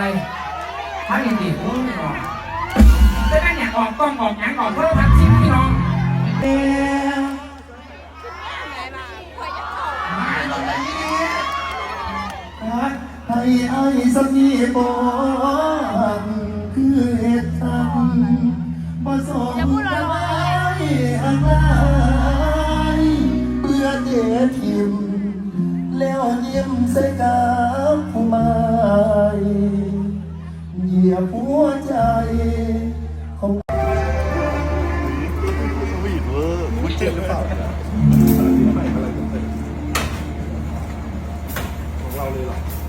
อะไรท่านดีโอ้ยแต่นั่นเนี่ยออกกล้องออกแยังออกโทรทัศน์ชิ้นพี่น้องเนาลไปไอ้สักทีบอ 考虑了。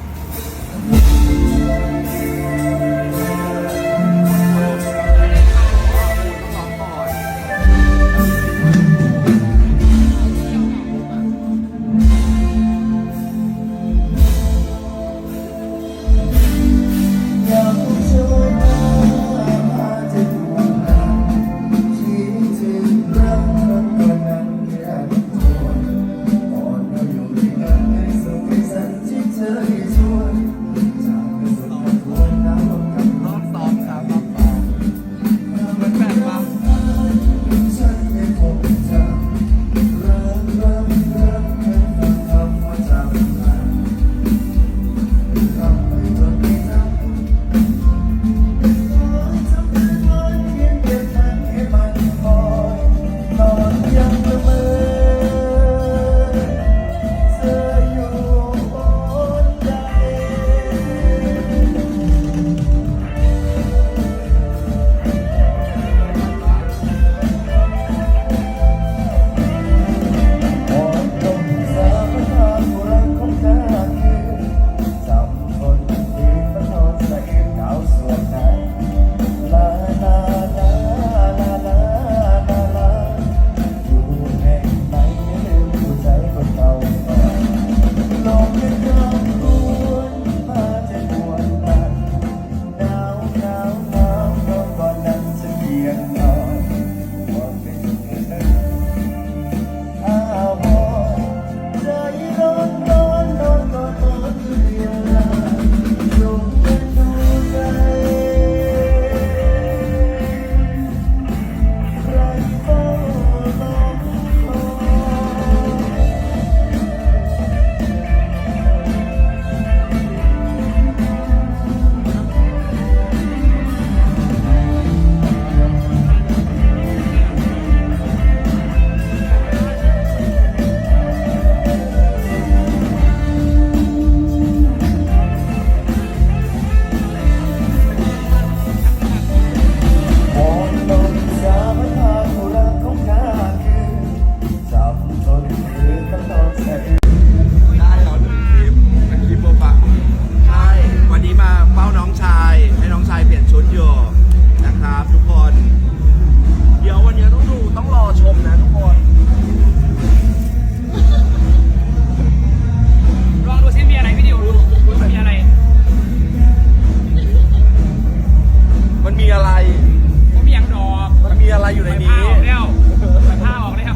นผ้านี้ออกแล้วผ้าออกแล้ว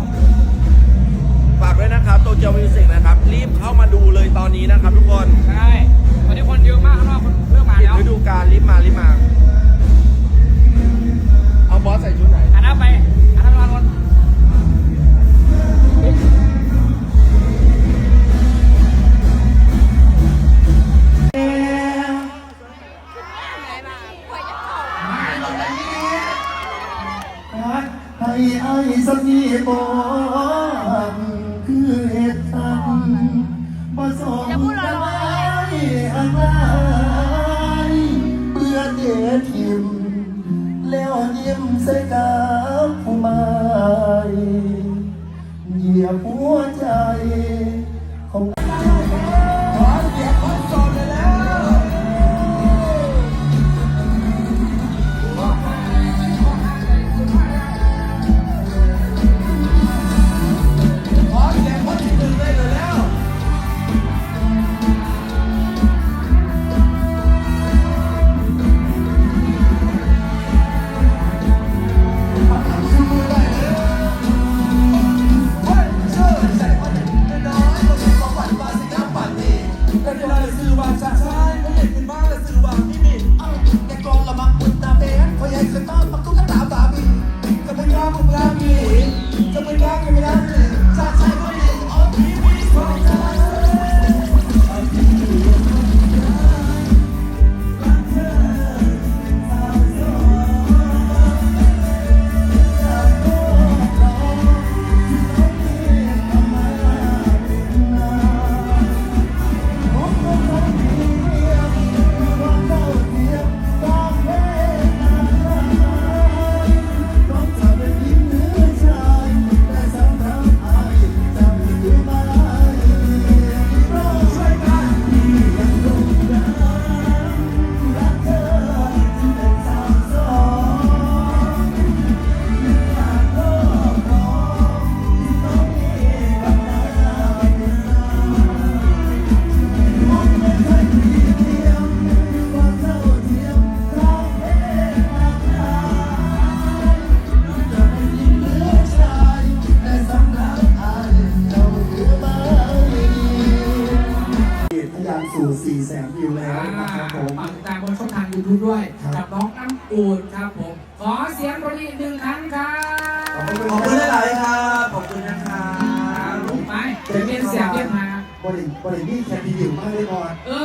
ฝากด้วยนะครับโตเกียวมิวสิกนะครับ รีบเข้ามาดูเลยตอนนี้นะครับทุกคนใช่ตอนนี้คนเยอะมากข้างนอกคนเริ่มมาผิดแล้วฤดูกาลรีบมารีบมา เอาบอสใส่ชุดไหน อันนั้นไปอันนั้นมาคน มใส่กับผู้ใหม่เหยียบหัวใจ จะต้นปักตุ๊กตาบาร์บี้จะเป็นยาบุกลามีจะเป็นยาก็ไม่ได้ น้องน้ำอูดครับผม ขอเสียงปรบมืออีกหนึ่งครั้งครับขอบคุณขอบคุณหลายๆครับ ขอบคุณนะครับไปเดี๋ยวเรียนเสียงเรียนมาบริบรินี่แค่ดีอยู่มากเลยก่อนเออ